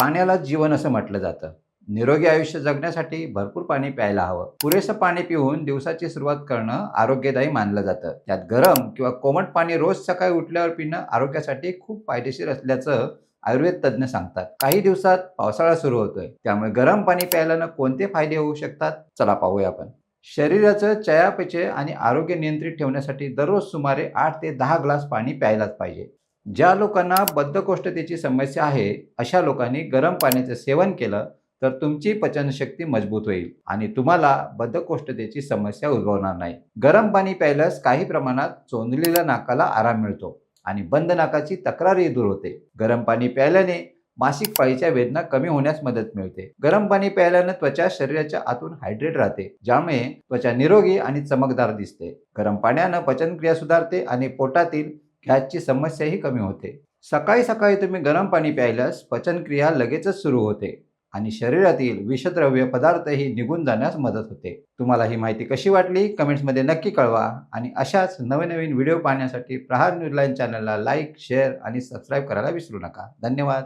पाण्याला जीवन असं म्हटलं जातं. निरोगी आयुष्य जगण्यासाठी भरपूर पाणी प्यायला हवं. पुरेसं पाणी पिऊन दिवसाची सुरुवात करणं आरोग्यदायी मानलं जातं. त्यात गरम किंवा कोमट पाणी रोज सकाळी उठल्यावर पिणं आरोग्यासाठी खूप फायदेशीर असल्याचं आयुर्वेद तज्ज्ञ सांगतात. काही दिवसात पावसाळा सुरू होतोय. त्यामुळे गरम पाणी प्यायल्यानं कोणते फायदे होऊ शकतात? चला पाहूया आपण. शरीराचं चयापचय आणि आरोग्य नियंत्रित ठेवण्यासाठी दररोज सुमारे आठ ते दहा ग्लास पाणी प्यायलाच पाहिजे. ज्या लोकांना बद्धकोष्ठतेची समस्या आहे अशा लोकांनी गरम पाण्याचं सेवन केलं तर तुमची पचनशक्ती मजबूत होईल आणि तुम्हाला बद्धकोष्ठतेची समस्या उद्भवणार नाही. गरम पाणी प्यायल्यास काही प्रमाणात चोंदलेल्या नाकाला आराम मिळतो आणि बंद नाकाची तक्रारही दूर होते. गरम पाणी प्यायल्याने मासिक पाळीच्या वेदना कमी होण्यास मदत मिळते. गरम पाणी प्यायल्यानं त्वचा शरीराच्या आतून हायड्रेट राहते ज्यामुळे त्वचा निरोगी आणि चमकदार दिसते. गरम पाण्यानं पचनक्रिया सुधारते आणि पोटातील गॅसची समस्याही कमी होते. सकाळी सकाळी तुम्ही गरम पाणी प्यायल्यास पचनक्रिया लगेचच सुरू होते आणि शरीरातील विषद्रव्य पदार्थही निघून जाण्यास मदत होते. तुम्हाला ही माहिती कशी वाटली? कमेंट्समध्ये नक्की कळवा आणि अशाच नवीन नवीन व्हिडिओ पाहण्यासाठी प्रहार न्यूजलाईन चॅनलला लाईक शेअर आणि सबस्क्राईब करायला विसरू नका. धन्यवाद.